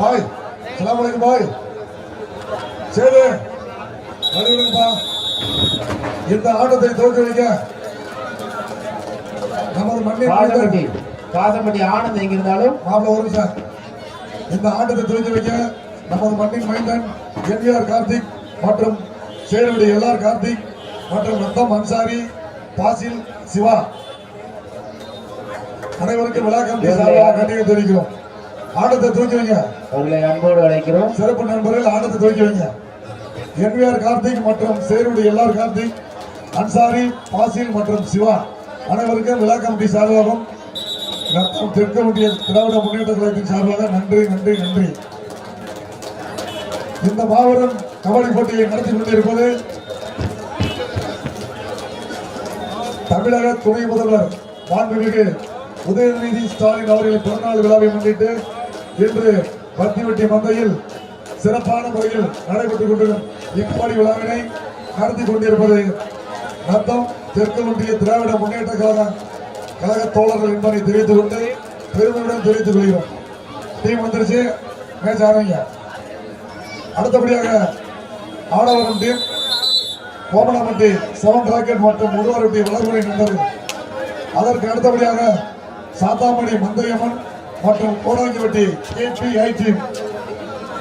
பாய் சலாம் அலைக்கும் பாய். சரி வழிவிடுங்கப்பா இந்த ஆட்டத்தை தோற்று வைக்க நமது மண்ணின் காதம்பட்டி ஆனந்த் எங்க இருந்தாலும்? மாப்பிள ஒரு நிமிஷம். இந்த ஆட்டத்தை துவக்கி வைக்க நமது மண்ணின் மைந்தன் என்விஆர் கார்த்திக் மற்றும் சேருடைய எல்ஆர் கார்த்திக் மற்றும் ரத்தம் அன்சாரி பாசில் சிவா. அனைவருக்கும் விழா கமிட்டி சார்பாக நன்றியை தெரிவிக்கிறோம். ஆட்டத்தை துவக்கி வைங்க. அவர்களை அன்போடு அழைக்கிறோம். சிறப்பு நண்பர்கள் ஆட்டத்தை துவக்கி வைங்க. என்விஆர் கார்த்திக் மற்றும் சேருடைய எல்ஆர் கார்த்திக் அன்சாரி பாசில் மற்றும் சிவா அனைவருக்கும் விழா கமிட்டி சார்பாகவும் ரத்தம் தெற்கு ஒன்றிய திராவிட முன்னேற்ற கழகத்தின் சார்பாக நன்றி நன்றி நன்றி. இந்த மாபெரும் கபடி போட்டியை நடத்தி கொண்டிருப்பது தமிழக துணை முதல்வர் மாண்புமிகு உதயநிதி ஸ்டாலின் அவர்களின் பிறந்தநாள் விழாவை முன்னிட்டு இன்று பத்திவட்டி மந்தையில் சிறப்பான முறையில் நடைபெற்றுக் கொண்டிருக்கும் இப்படி விழாவினை நடத்தி கொண்டிருப்பது நத்தம் தெற்கு ஒன்றிய திராவிட முன்னேற்ற கழக கழக தோழர்கள் என்பதை தெரிவித்துக் கொண்டு பெருமையுடன் தெரிவித்துக் கொள்கிறோம். டீம் வந்துருச்சு. மேட்ச் ஆரம்பிங்க அடுத்தபடியாக ஆடவரம் டீம் கோமலாம்பட்டி செவன் ராக்கெட் மற்றும் முருவாரட்டி வளர்முறை நண்பர்கள் அதற்கு அடுத்தபடியாக சாத்தாமணி மந்தையம்மன் மற்றும் கோடாங்கிவட்டி கேபிஐ டீம்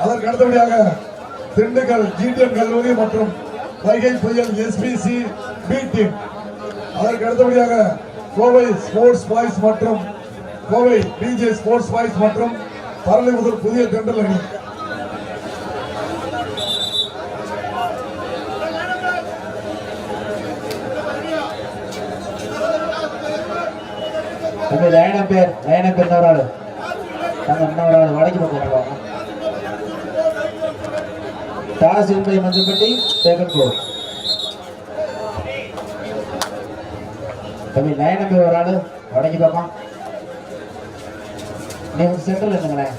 அதற்கு அடுத்தபடியாக திண்டுக்கல் ஜிடிஎம் கல்லூரி மற்றும் வைகை புயல் எஸ்பிசி பி டீம் அதற்கு அடுத்தபடியாக கோவை ஸ்போர்ட்ஸ் பாய்ஸ் மற்றும் கோவை பிஜே ஸ்போர்ட்ஸ் பாய்ஸ் மற்றும் பரளிமுதல் புதிய தென்றல் அணி. தம்பி லைனம் பேர் லைனம் பேர் இன்னொரு வடக்கு பக்கம் போவாங்க டாஸ் இன்பை மஞ்சப்பட்டி செகண்ட் கோல் தம்பி நயன் நம்பி ஒரு ஆளு வடக்கு பக்கம். நீ வந்து சென்டர்ல இருந்துங்களேன்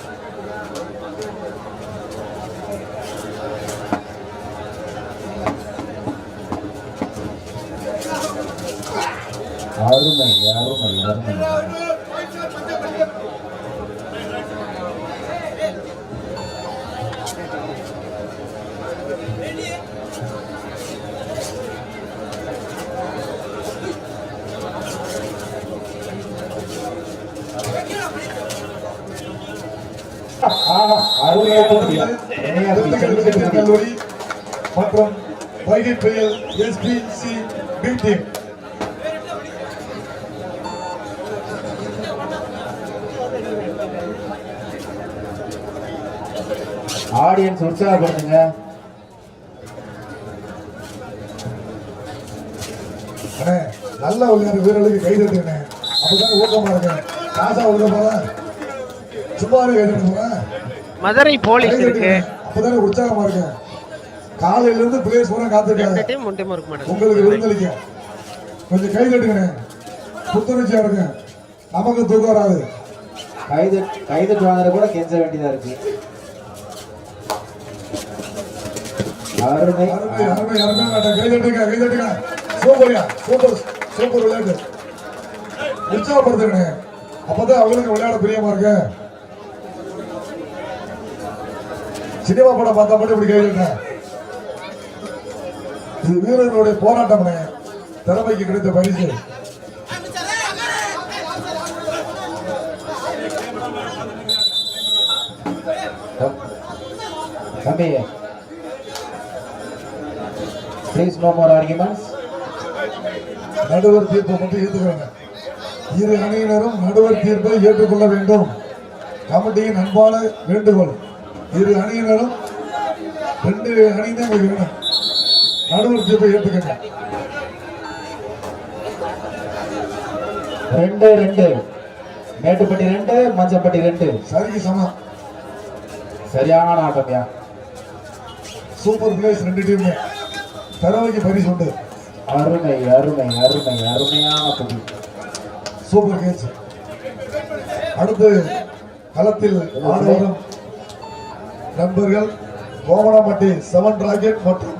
அருமை அருமை அருமை ஆஹா, அருமையா போட்டியா. அருமையா திண்டுக்கல் போட்டியா. ஜிடிஎன் கல்லூரி மற்றும் Vaigai Puyal SPC B team audience உற்சாகப்படுத்துங்க. நல்ல விளையாடு வீரர்களுக்கு கை தட்டுங்கண்ணே. அப்பதான் ஊக்கமா இருக்கு. காசா ஒழுங்க போறேன் சும்மாவே கை தட்டு போறேன் மதுரை போலீஸ் இருக்கு. அப்பதானே உற்சாகமா இருக்கு. காலையில இருந்து பிளேஸ் பூரா காத்திருக்காங்க. உங்களுக்கு விருந்தளிக்க. கொஞ்சம் கை தட்டுங்கண்ணே புத்துணர்ச்சியா இருங்க. நமக்கு தூக்கம் வராது. கைது கைது வாங்குற கூட கெஞ்ச வேண்டியதா இருக்கு. அருமை. அருமை அருமை அருமை மேடம் கை தட்டுங்க கை தட்டுங்க. சூப்பர்யா சூப்பர் சூப்பர் விளையாட்டு. உற்சாகப்படுத்துங்க அப்பதான் அவங்களுக்கு விளையாட பிரியமா இருக்கு. சினிமா படம் பார்த்தா மட்டும் இப்படி கை தட்டுங்க. இது வீரர்களுடைய போராட்டம்னே திறமைக்கு கிடைத்த பரிசு. தம்பி ப்ளீஸ் நோ மோர் ஆர்குமெண்ட்ஸ் நடுவர் தீர்ப்பை மட்டும் ஏற்றுக்கிறாங்க இரு அணியினரும் நடுவர் தீர்ப்பை ஏற்றுக்கொள்ள வேண்டும். கமிட்டியின் அன்பான வேண்டுகோள். இரு அணியினரும் ரெண்டு இங்க வேணும் நடுவர் தீர்ப்பை ஏற்றுக்கங்க ரெண்டு ரெண்டு. மேட்டுப்பட்டி ரெண்டு மஞ்சப்பட்டி ரெண்டு. சரிக்கு சமம். சரியான ஆட்டம்யா சூப்பர் பிளேஸ் ரெண்டு டீமுமே திறமைக்கு பரிசு உண்டு. அருமை அருமை அருமை அருமையான புடி சூப்பர் கேட்ச் அடுத்து களத்தில் ஆடுவரும் நண்பர்கள் கோமணம்பட்டி செவன் ராக்கெட் மற்றும்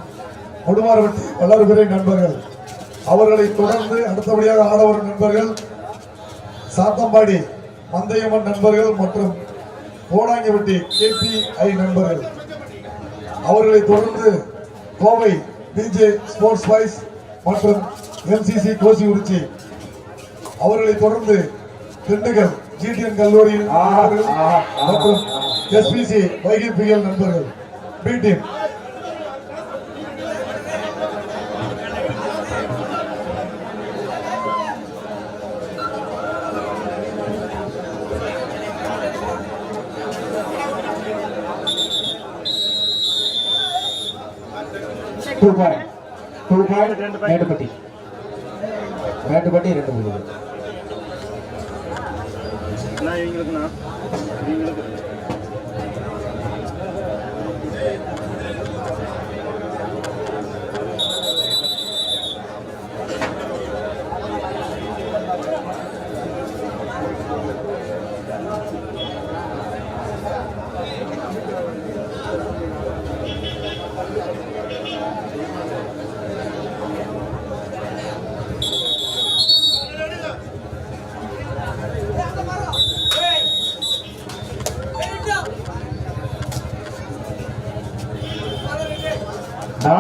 கொடுமாரப்பட்டி வளர்பிறை நண்பர்கள். அவர்களை தொடர்ந்து அடுத்தபடியாக ஆடவரும் நண்பர்கள் சாத்தம்பாடி மந்தையம்மன் நண்பர்கள் மற்றும் கோடாங்கிப்பட்டி கேபிஐ நண்பர்கள். அவர்களை தொடர்ந்து கோவை டிஜே ஸ்போர்ட்ஸ் பாய்ஸ் மற்றும் எம்சிசி கோசிகுறிச்சி அவர்களை தொடர்ந்து திண்டுக்கல் ஜிடிஎன் கல்லூரியில் மாணவர்கள் மற்றும் எஸ்பிசி வைகிபிஎல் நண்பர்கள். B team two point two point Mettupatti Mettupatti ரெண்டு புள்ளி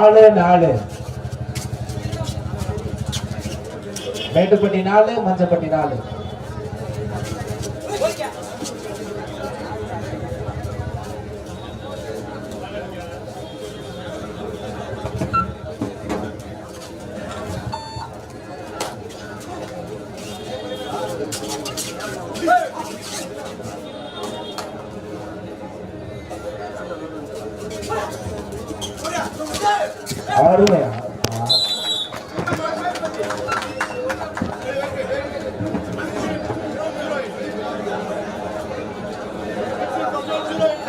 நாலு நாலு. மேட்டுப்பட்டி நாலு மஞ்சப்பட்டி நாலு.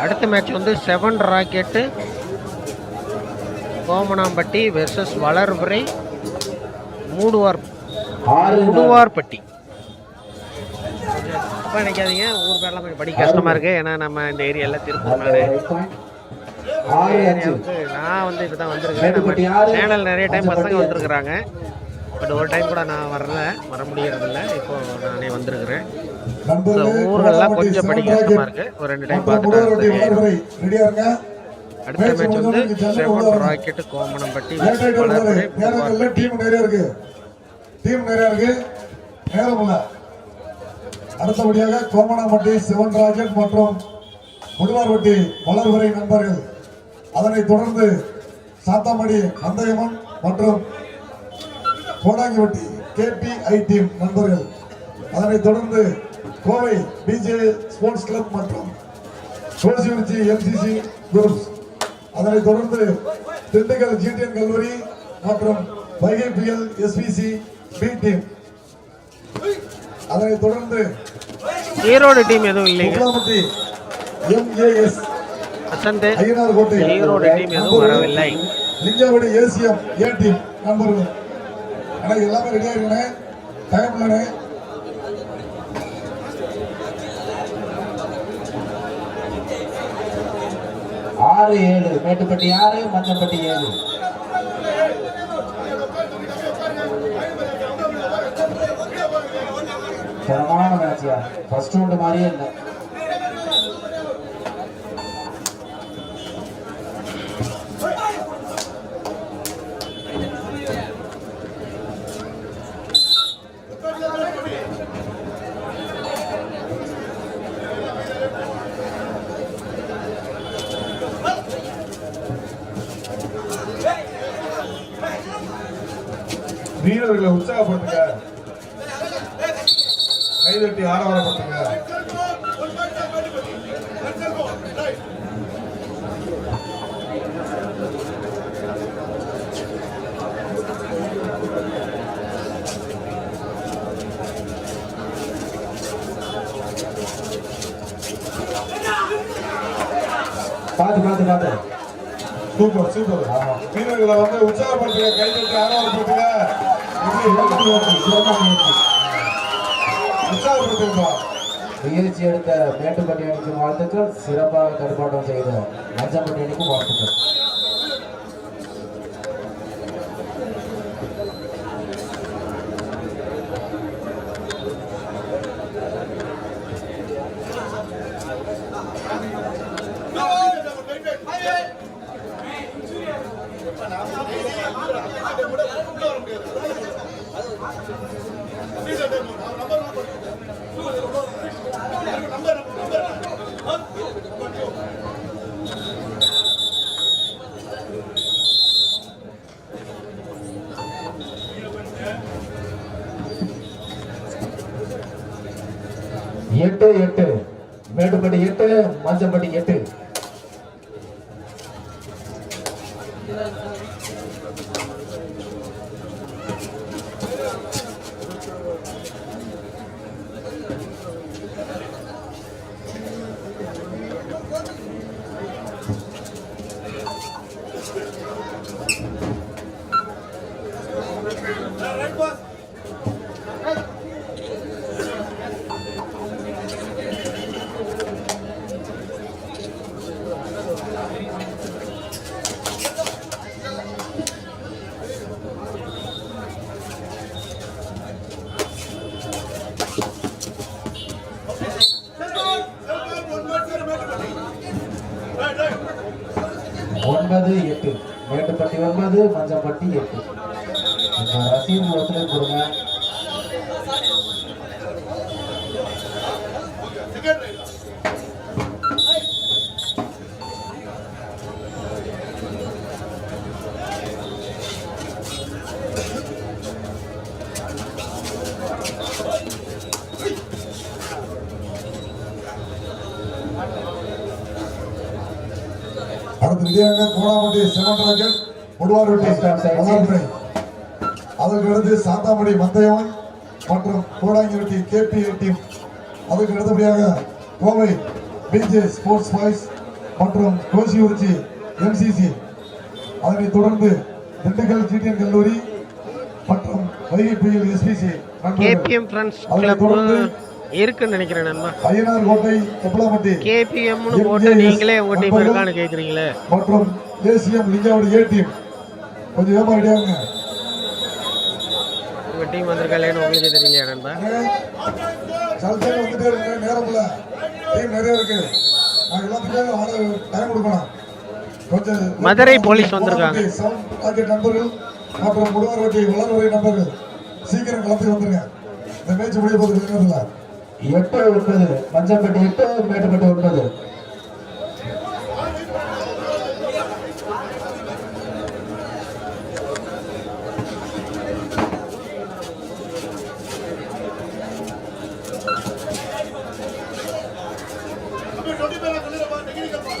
அடுத்த மேட்ச் வந்து செவன் ராக்கெட்டு கோமனாம்பட்டி வெர்சஸ் வளர்பிறை மூடுவார் முடுவார்பட்டி. அப்போ நினைக்காதீங்க ஊர் பேர்லாம் கொஞ்சம் படிக்க கஷ்டமாக இருக்குது ஏன்னா நம்ம இந்த ஏரியாவில் திருப்பூர் ஆறு அஞ்சு நான் வந்து இப்போ தான் வந்திருக்கேன் சேனல் நிறைய டைம் பசங்க. வந்திருக்கிறாங்க. பட் ஒரு டைம் கூட நான் வரல. வர முடியறதில்ல. இப்போ நானே வந்திருக்கிறேன். ஊர்கள்லாம் கொஞ்சம் படிக்க கஷ்டமாக ராக்கெட் இருக்குது ஒரு ரெண்டு டைம் பார்த்துட்டு அடுத்த மேட்ச் வந்து செவன். ராக்கெட்டு கோமனம்பட்டி டீம் நிறைய இருக்கு. டீம் நிறைய இருக்கு. நேரம் அடுத்தபடியாக கோமனாம்பட்டி சிவன் ராஜன் மற்றும் முடுவார்பட்டி வளர்வரை நண்பர்கள். அதனைத் தொடர்ந்து சாத்தாமடி நந்தயமன் மற்றும் கோடாங்கிவட்டி கேபிஐ டீம் நண்பர்கள். அதனைத் தொடர்ந்து கோவை பிஜே ஸ்போர்ட்ஸ் கிளப் மற்றும் சோசியலிச்சி எம்சிசி குரூப்ஸ் அதனைத் தொடர்ந்து திண்டுக்கல் ஜிடிஎன் கல்லூரி மற்றும் வைகைபிஎல் எஸ்பிசி பி டீம் அதனைத் தொடர்ந்து ஈரோடு டீம் எதுவும் இல்லைங்க. எம்ஏஎஸ் வசந்த் ஐயனார் கோட்டை ஈரோடு டீம் எதுவும் வரவில்லை. லிங்கவடி ஏசிஎம் ஏ டீம் நண்பர்கள். ஆனால் எல்லாமே ரெடியாக இருக்கணே டைம் இல்லைண்ணே ஆறு ஏழு. மேட்டுப்பட்டி ஆறு மஞ்சப்பட்டி ஏழு. தரமான மேட்சியா ஃபர்ஸ்ட் ரவுண்ட் மாதிரியே இல்லை. வீரர்களை உற்சாகப்படுத்துங்க. கைதட்டி ஆரவாரப்படுத்துங்க பார்த்து பார்த்து பார்த்து. Super super. வீரர்களை வந்து உற்சாகப்படுத்துங்க கைதட்டி ஆரவாரப்படுத்துங்க முயற்சி எடுத்த மேட்டுப்பட்டி அணிக்கும் வாழ்த்துக்கள். சிறப்பாக தடுப்பாட்டம் செய்த மஞ்சப்பட்டி அணிக்கும் வாழ்த்துக்கள் எட்டு எட்டு மேட்டுப்பட்டி எட்டு மஞ்சப்பட்டி எட்டு ஒன்பது எட்டு மேட்டுப்பட்டி ஒன்பது மஞ்சப்பட்டி எட்டு இந்த ரசீது ஒருத்தர் கொடுங்க அடுத்து விஜயங்க கோடாமட்டி சிவண்டராஜன் முடுவார்வட்டி வல்லார்புரை அதற்கு அடுத்து சாத்தாமடி மந்தையவன் மற்றும் கோடாங்கிவட்டி கேபி டீம். அதுக்கு அடுத்தபடியாக கோவை பிஜே ஸ்போர்ட்ஸ் பாய்ஸ் மற்றும் கோசியுறிச்சி எம்சிசி. அதனைத் தொடர்ந்து திண்டுக்கல் ஜிடிஎன் கல்லூரி மற்றும் வைகை புயல் எஸ்பிசி கேபிஎம் ஃப்ரெண்ட்ஸ் கிளப் இருக்குன்னு நினைக்கிறேன் நண்பா ஐயனார் கோட்டை கொப்பலாமட்டி கேபிஎம்னு போட்டு நீங்களே இருக்கான்னு கேட்குறீங்களே மற்றும் தேசியம் லிங்காவோட ஏ டீம். கொஞ்சம் ஏமா டீம் வந்திருக்காளேன்னு உங்களுக்கே தெரியலையா நண்பா? சல்சல் வந்துட்டே இருக்கு நேரம் இல்ல டீம் நிறைய இருக்கு. நான் எல்லாத்துக்கும் ஆட டைம் கொடுக்கணும். கொஞ்சம் மதுரை போலீஸ் வந்திருக்காங்க. பாக்கெட் நண்பர்கள் மற்றும் முடுவார்வட்டி வளர்வரை நண்பர்கள் சீக்கிரம் களத்துக்கு வந்துருங்க. இந்த மேட்ச் முடிய இல்ல. எட்டு ஒன்பது மஞ்சப்பட்டி எட்டு மேட்டுப்பட்டி ஒன்பது.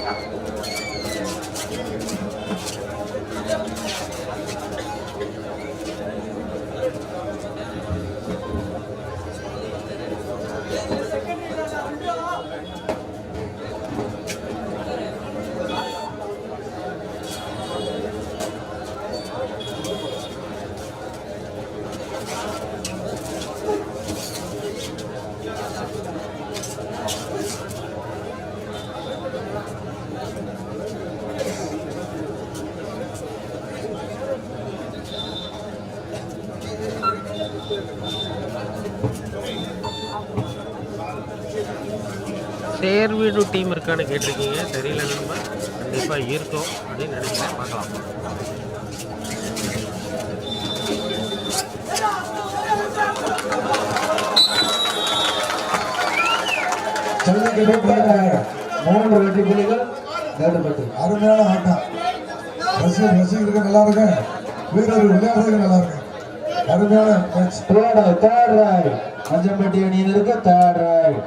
ครับ சேர்வீடு டீம் இருக்கான்னு கேட்டிருக்கீங்க. தெரியல நம்ம. கண்டிப்பாக இருக்கும் அப்படின்னு நினைக்கிறேன். பார்க்கலாம். மூன்று வெற்றி புலிகள் அருமையான ஆட்டம். ரசிகர் ரசிகருக்கு நல்லா இருக்கு. வீரர்கள் விளையாடுறதுக்கு நல்லா இருக்கு. அருமையான மேட்ச் தேர்ட் தேர்ட் அணியினருக்கு ராய்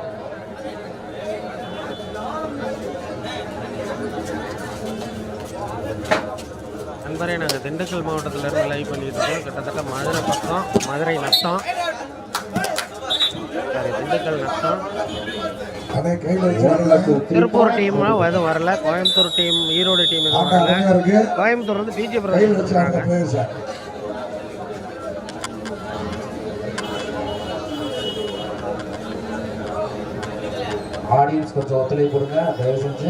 நண்பரே நாங்கள் திண்டுக்கல் மாவட்டத்திலேருந்து லைவ் பண்ணிட்டு இருக்கோம். கிட்டத்தட்ட மதுரை பக்கம் மதுரை நத்தம். சாரி திண்டுக்கல் நத்தம். வச்சு திருப்பூர் டீம் எதுவும் வரல. கோயம்புத்தூர் டீம் ஈரோடு டீம் எதுவும் வரல. கோயம்புத்தூர் வந்து பிஜே கையில் ஆடியன்ஸ் கொஞ்சம் ஒத்துழைப்பு கொடுங்க தயவு செஞ்சு.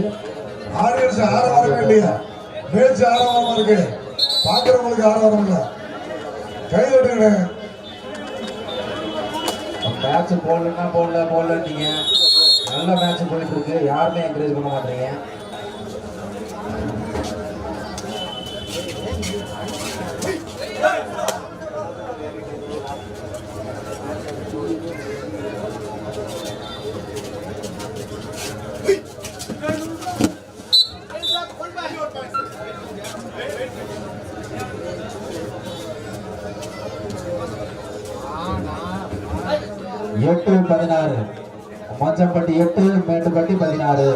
ஆடியன்ஸ் ஆரவாரம் இல்லையா? மேட்ச் ஆரவாரமா இருக்கு. பாக்குறவங்களுக்கு ஆரவாரம் இல்ல. கையில் விட்டுங்க மேட்ச் போடலன்னா போடல போடல நீங்க நல்ல மேட்ச் போயிட்டு இருக்கு. யாருமே என்கரேஜ் பண்ண மாட்டீங்க மஞ்சப்பட்டி எட்டு மேட்டுப்பட்டி பதினாறு.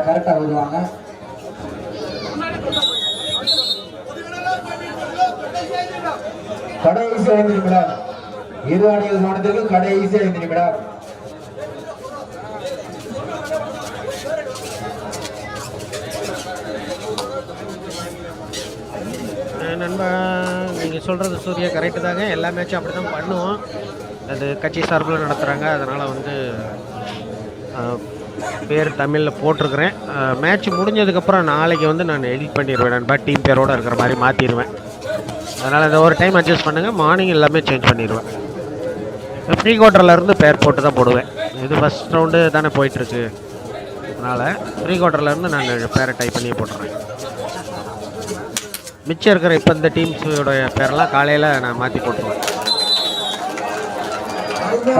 கரெக்டாக வருவாங்க. கடைசி ஐந்து நிமிடம் இரு அணிகள் மாவட்டத்திற்கு கடைசி ஐந்து நிமிடம் நம்ம நீங்கள் சொல்கிறது சூர்யா கரெக்டு தாங்க. எல்லா மேட்சும் அப்படி தான் பண்ணுவோம். அது கட்சி சார்பில் நடத்துகிறாங்க அதனால் வந்து பேர் தமிழில் போட்டிருக்கிறேன். மேட்ச் முடிஞ்சதுக்கப்புறம் நாளைக்கு வந்து நான் எடிட் பண்ணிடுவேன் நண்பா டீம் பேரோடு இருக்கிற மாதிரி மாற்றிடுவேன் அதனால் இந்த ஒரு டைம் அட்ஜஸ்ட் பண்ணுங்கள் மார்னிங் எல்லாமே சேஞ்ச் பண்ணிடுவேன். ப்ரீ இருந்து பேர் போட்டு தான் போடுவேன். இது ஃபஸ்ட் ரவுண்டு தானே போயிட்டுருக்கு அதனால் ப்ரீ இருந்து நான் பேரை டைப் பண்ணி போட்டுறேன். மிச்சம் இருக்கிற இப்போ இந்த டீம்ஸோட பேரெல்லாம் காலையில் நான் மாற்றி போட்டுருவேன்.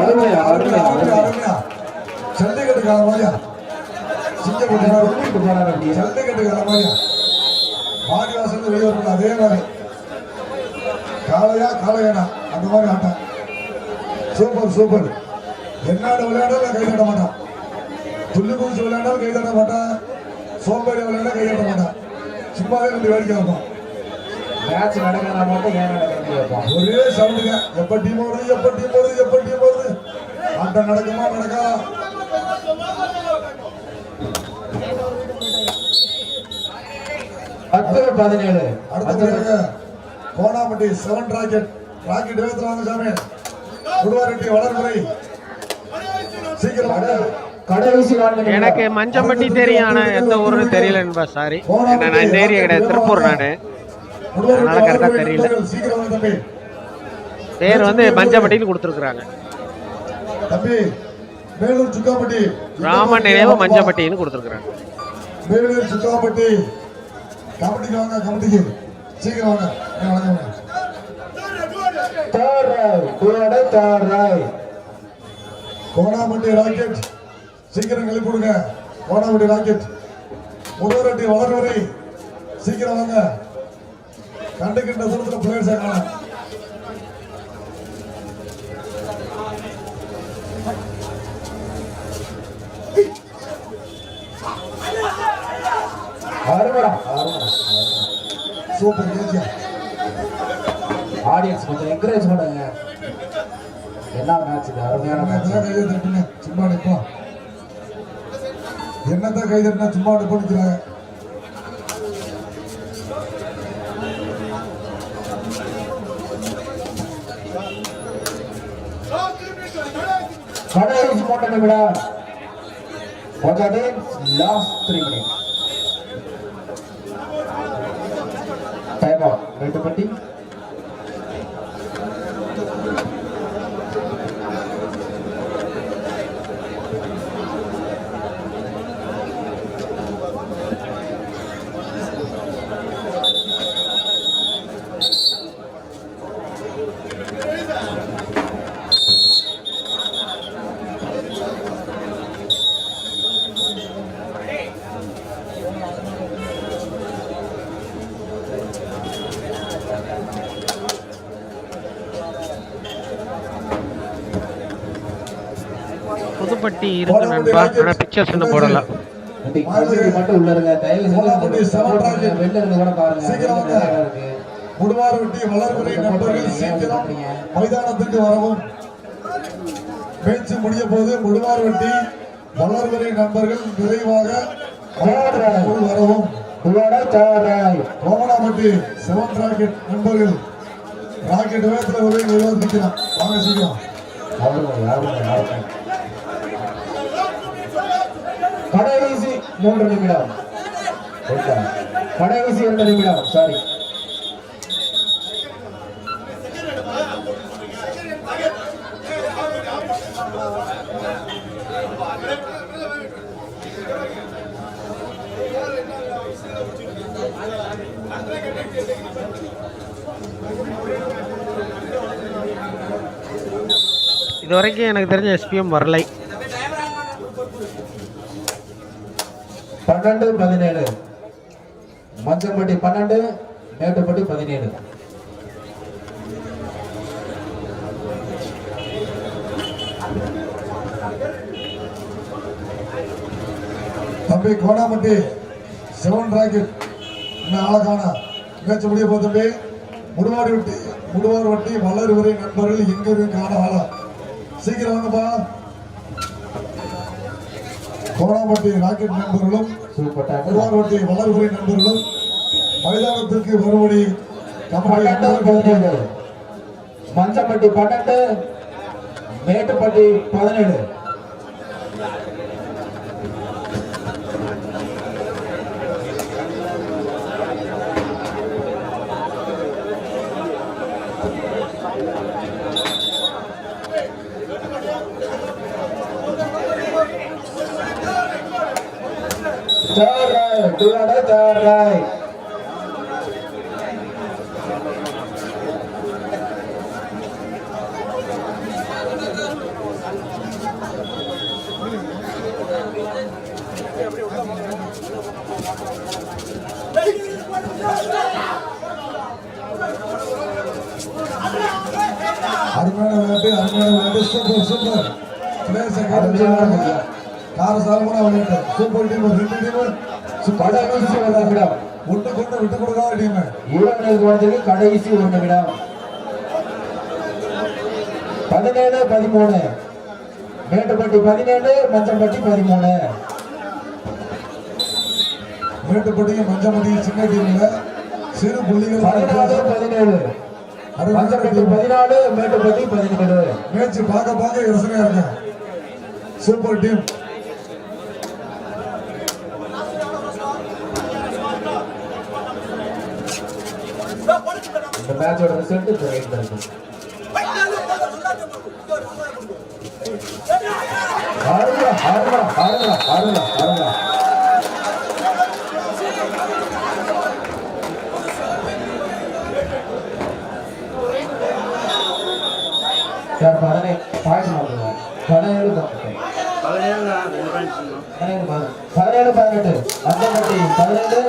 அருமையா, மாதிரியா மாதிரியா வெளியே அதே மாதிரி. காளையா காளையானா? அந்த மாதிரி ஆட்டம். Super super. என்னோட விளையாடாலும் கை தட்ட மாட்டான். துள்ளி குதிச்சு விளையாடாலும் கை தட்ட மாட்டான். சோம்பேறி விளையாட கை தட்ட மாட்டான். சும்மாவே ரெண்டு வேடிக்கை வைப்பான் மேட்ச் நடக்கிறதா மட்டும் ஏன் நடக்கிறது ஒரே சவுண்டுங்க. எப்ப டீம் வருது எப்ப டீம் வருது எப்ப டீம் வருது ஆட்டம் நடக்குமா நடக்கா? பத்து பதினேழு. அடுத்ததாக கோணாம்பட்டி செவன் ராக்கெட் ராக்கெட் எழுத்துறாங்க சாமி. குடுவாரெட்டி வளர்முறை. சீக்கிரம். எனக்கு மஞ்சம்பட்டி தெரியும் ஆனால் எந்த ஊருன்னு தெரியலன்பா சாரி நான் இந்த ஏரியா கிடையாது திருப்பூர் நான். அதனால வளர்முறை தெரியல. பேர் வந்து மஞ்சம்பட்டின்னு கொடுத்துருக்குறாங்க. தம்பி மேலூர் சுக்காப்பட்டி. ராமன் நினைவு மஞ்சம்பட்டின்னு கொடுத்துருக்குறாங்க. மேலூர் சுக்காப்பட்டி. கமிட்டிக்கு வாங்க கமிட்டிக்கு சீக்கிரம் வாங்க. வணக்கம். right. Kuruvadai third right. Konampatti rocket. சீக்கிரம் கிளப்பி கொடுங்க கோணாம்பட்டி ராக்கெட். முதலரட்டி வளர்வரை. சீக்கிரம் வாங்க. கண்டுகின்ற தூரத்தில் பிளேயர்ஸை சேர்க்கலாம் சூப்பர் ஆடியன்ஸ் கொஞ்சம் என்கரேஜ் பண்ணுங்க. என்ன மேட்ச் இது அருமையான மேட்ச் கையை தட்டுங்க சும்மா நிற்போம் என்னதான் கை தட்டினா? சும்மா நிற்கிறாங்க கடைசி மூன்று நிமிடம் முதல் last three minute time out ரெண்டு பட்டி புதுப்பட்டி இருக்கு நண்பா. ஆனால் பிக்சர்ஸ் இன்னும் போடல. முடுவாரொட்டி வளர்முறை நண்பர்கள் சீக்கிரம் மைதானத்துக்கு வரவும் பேச்சு முடிய போது முடுவாரொட்டி வளர்முறை நண்பர்கள் விரைவாக மைதானத்திற்குள் வரவும் குருவடை செவன் ராக்கெட் நண்பர்கள் ராக்கெட் வேகத்தில் ஒரு வாங்க சீக்கிரம் கடைசி மூன்று நிமிடம். ஓகே. கடைசி இரண்டு நிமிடம். சாரி இது வரைக்கும் எனக்கு தெரிஞ்ச எஸ்பிஎம் வரலை. பன்னெண்டு பதினேழு. மஞ்சம்பட்டி பன்னெண்டு மேட்டுப்பட்டி பதினேழு. தம்பி கோடாமட்டி செவன் ராக்கெட். இன்னும் அழகான முடிய போது தம்பி. முடுவாடி வட்டி முடுவார் வட்டி வளர்வுரை நண்பர்கள் எங்கிருந்து காண ஆளா சீக்கிரம் வாங்கப்பா. கோணாமட்டி ராக்கெட் நண்பர்களும் சூப்பர் டாக்கல் முடுவார் வட்டி வளர் உரை நண்பர்களும் மைதானத்திற்கு பன்னெண்டு. பதினேழு மஞ்சப்பட்டி பன்னெண்டு மேட்டுப்பட்டி பதினேழு. Third right, அருமையான விளையாட்டு அருமையான விளையாட்டு சூப்பர் சூப்பர். பிளேயர்ஸை அருமையான விளையாட்டு சூப்பர் டீம் ரெண்டு டீம். கடைசி ஒரு நிமிடம் ஒன்று கொண்டு விட்டு கொடுக்காத டீம் ஈரோடு குணத்துக்கு கடைசி ஒரு நிமிடம் பதினேழு பதிமூணு. மேட்டுப்பட்டி பதினேழு மஞ்சம்பட்டி பதிமூணு. மேட்டுப்பட்டியும் மஞ்சப்பட்டியும் சின்ன டீம்ல சிறு புள்ளிகள் பதினாலு பதினேழு. மஞ்சப்பட்டி பதினாலு மேட்டுப்பட்டி பதினேழு. மேட்ச் பார்க்க பார்க்க யோசனையா இருக்கு சூப்பர் டீம் இந்த பேட்சோட ரிசல்ட் இப்போ ரைட்ல இருக்கு அருளா அருளா அருளா சார் பதினேழு பாயிண்ட் பதினேழு தான் பதினேழு பதினேழு பதினெட்டு. பதினேழு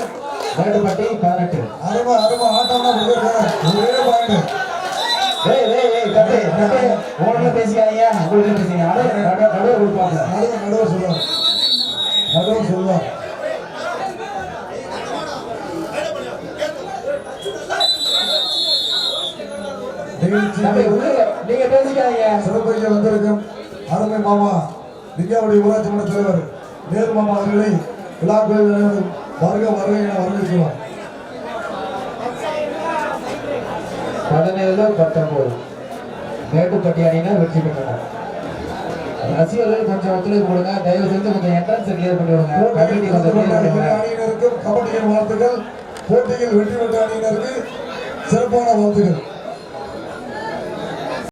மேட்டுப்பட்டி பதினெட்டு அருமை அருமை. ஆட்டம்னா முடியாது ஒரே பாயிண்ட் ஏய் ஏய் ஏய் தம்பி தம்பி ஓடல பேசியாயா உங்களுக்கு பேசியா அட நட நட கொடுப்பாங்க. நடுவர் நடுவர் சொல்லுவார் நடுவர் சொல்லுவார் நீங்க பேசிக்காதீங்க. சிறப்புக்கு வந்திருக்கும். அருமை மாமா. திவ்யாவுடைய ஊராட்சி மன்ற தலைவர். நேரு மாமா அவர்களை விழா கோயில் வருக வருக என வரவேற்கிறோம். பதினேழு பத்தொன்பது மேட்டுப்பட்டி அணியினர் வெற்றி பெற்றனர். ரசிகர்கள் கொஞ்சம் ஒத்துழைப்பு கொடுங்க. தயவு செஞ்சு கொஞ்சம் என்ட்ரன்ஸ் கிளியர் பண்ணி விடுங்க. கமிட்டி கொஞ்சம். அணியினருக்கும் கபடியின் வாழ்த்துக்கள். போட்டியில் வெற்றி பெற்ற அணியினருக்கு சிறப்பான வாழ்த்துக்கள்.